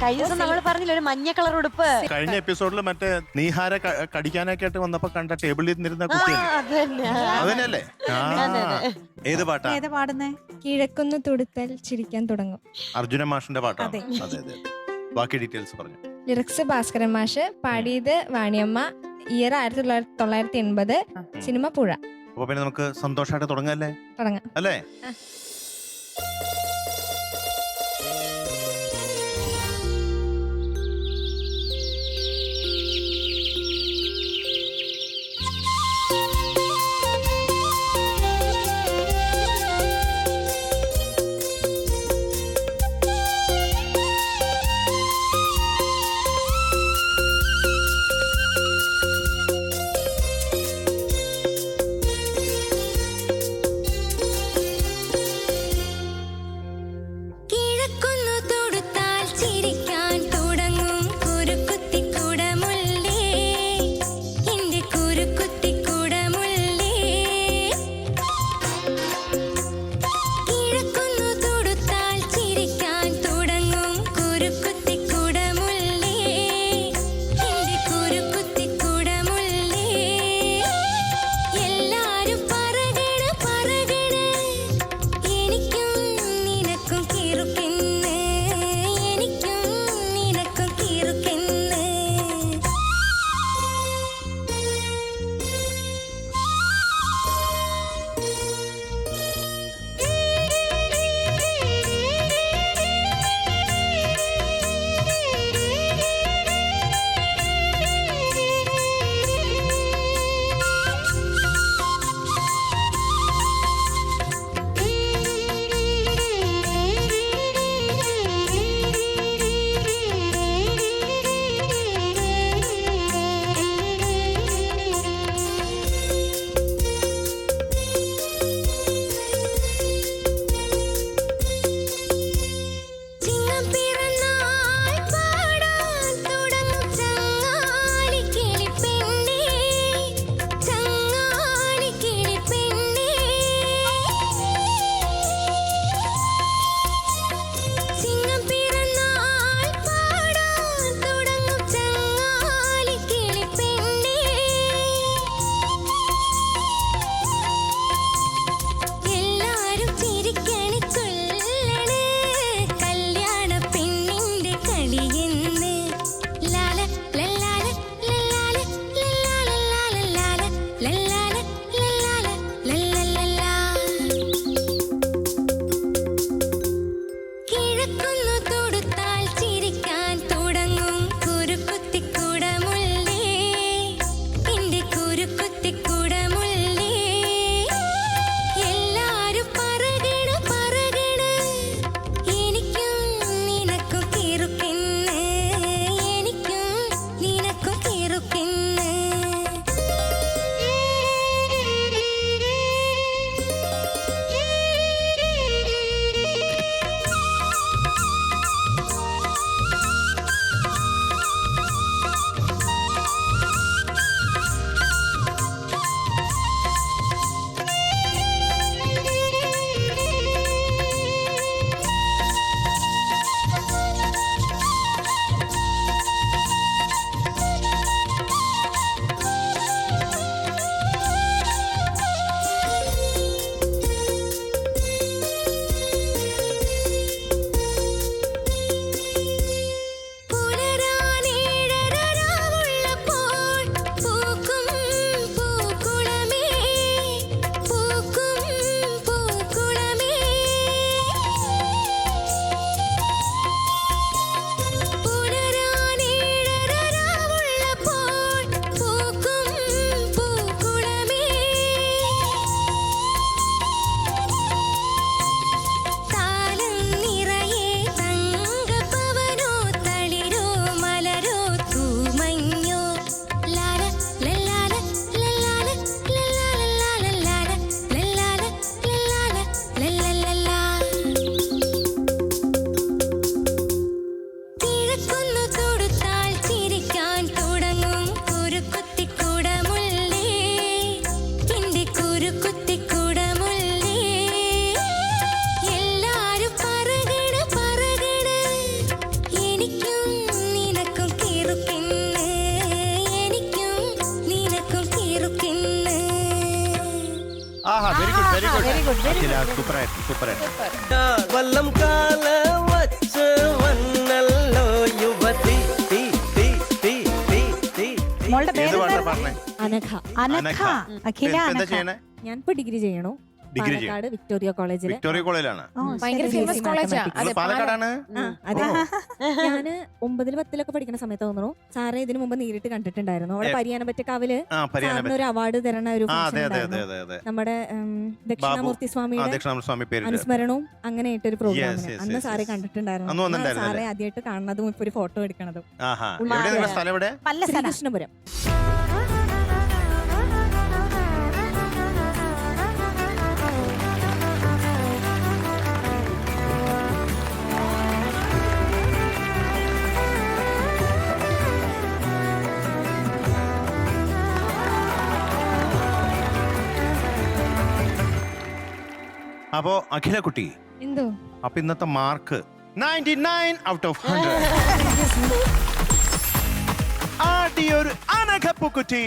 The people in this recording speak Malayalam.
കഴിഞ്ഞ ദിവസം നമ്മൾ പറഞ്ഞില്ല ഒരു മഞ്ഞ കളർ ഉടുപ്പ്. കഴിഞ്ഞ എപ്പിസോഡിൽ മറ്റേ നീഹാര ക- കടിക്കാനൊക്കെ ആയിട്ട് വന്നപ്പോ കണ്ട ടേബിളിൽ ഇരുന്നിരുന്ന കുട്ടിയല്ലേ അത് തന്നെ അതന്നെയല്ലേ? ആ. അതെ, അതെ. ഏത് പാട്ടാ? ഏതാ പാടുന്നേ? കിഴക്കൊന്ന് തുടുത്താൽ ചിരിക്കാൻ തുടങ്ങും. അർജുന മാഷിന്റെ പാട്ടാണ്? അതെ. അതെ അതെ ബാക്കി ഡീറ്റെയിൽസ് പറഞ്ഞു. ലിറിക്സ് ഭാസ്കരൻ മാഷ് പാടിയത് വാണിയമ്മ ഇയർ ആയിരത്തി തൊള്ളായിരത്തി തൊള്ളായിരത്തി എൺപത് സിനിമ പുഴ. അപ്പൊ പിന്നെ നമുക്ക് സന്തോഷമായിട്ട് തുടങ്ങല്ലേ തുടങ്ങാം. അല്ലേ? അഖില സൂപ്പറായിട്ട് സൂപ്പറായിട്ട് വല്ലം കാല വച്ച് വന്നല്ലോ യുവതി തീ, തീ, തീ, തീ, തീ, തീ. മോളുടെ ഏത് പാട്ടാ പേര് അനഘ. അനഘ. അഖില ഇപ്പൊ എന്താ അനഘ. ചെയ്യണേ? ഞാനിപ്പോ ഡിഗ്രി ചെയ്യണു. ഡിഗ്രി ചെയ്യും. പാലക്കാട് വിക്ടോറിയ കോളേജിൽ. വിക്ടോറിയ കോളേജിലാണ്. ഓ, ഭയങ്കര ഫേമസ്. കോളേജാ നിങ്ങൾ പാലക്കാടാണ്? ആ, അതെ. ഞാൻ ഒമ്പതിൽ പത്തിലൊക്കെ പഠിക്കുന്ന സമയത്ത് തോന്നുന്നു സാറെ ഇതിനു മുമ്പ് നേരിട്ട് കണ്ടിട്ടുണ്ടായിരുന്നു. അവിടെ ഏ. പരിയാനപറ്റ കാവിൽ ആ പരിയാന സാറിന് ഒരു അവാർഡ് തരണ ഒരു ആ function അതെ അതെ അതെ ഉണ്ടായിരുന്നു. അതെ അതെ. നമ്മുടെ ഉം, ദക്ഷിണാമൂർത്തി ആ സ്വാമിയുടെ ദക്ഷിണാമ സ്വാമി പേര് അനുസ്മരണവും അങ്ങനെയായിട്ടൊരു പ്രോഗ്രാമിന് yes, അന്ന് yes, സാറെ yes. കണ്ടിട്ടുണ്ടായിരുന്നു. അന്ന് അന്നാണ് വന്നിട്ടുണ്ടായിരുന്നു. സാറെ ആദ്യമായിട്ട് കാണുന്നതും ഇപ്പൊ ഒരു ഫോട്ടോ എടുക്കണതും. ആഹാ. എവിടെ നിങ്ങളുടെ സ്ഥലം എവിടെ? പല്ലസന. ശ്രീകൃഷ്ണപുരം. അപ്പോ അഖില കുട്ടി എന്തോ? അപ്പൊ ഇന്നത്തെ mark ninety nine out of hundred. ആട്ടിയൊരു അനഘപ്പുക്കുറ്റി.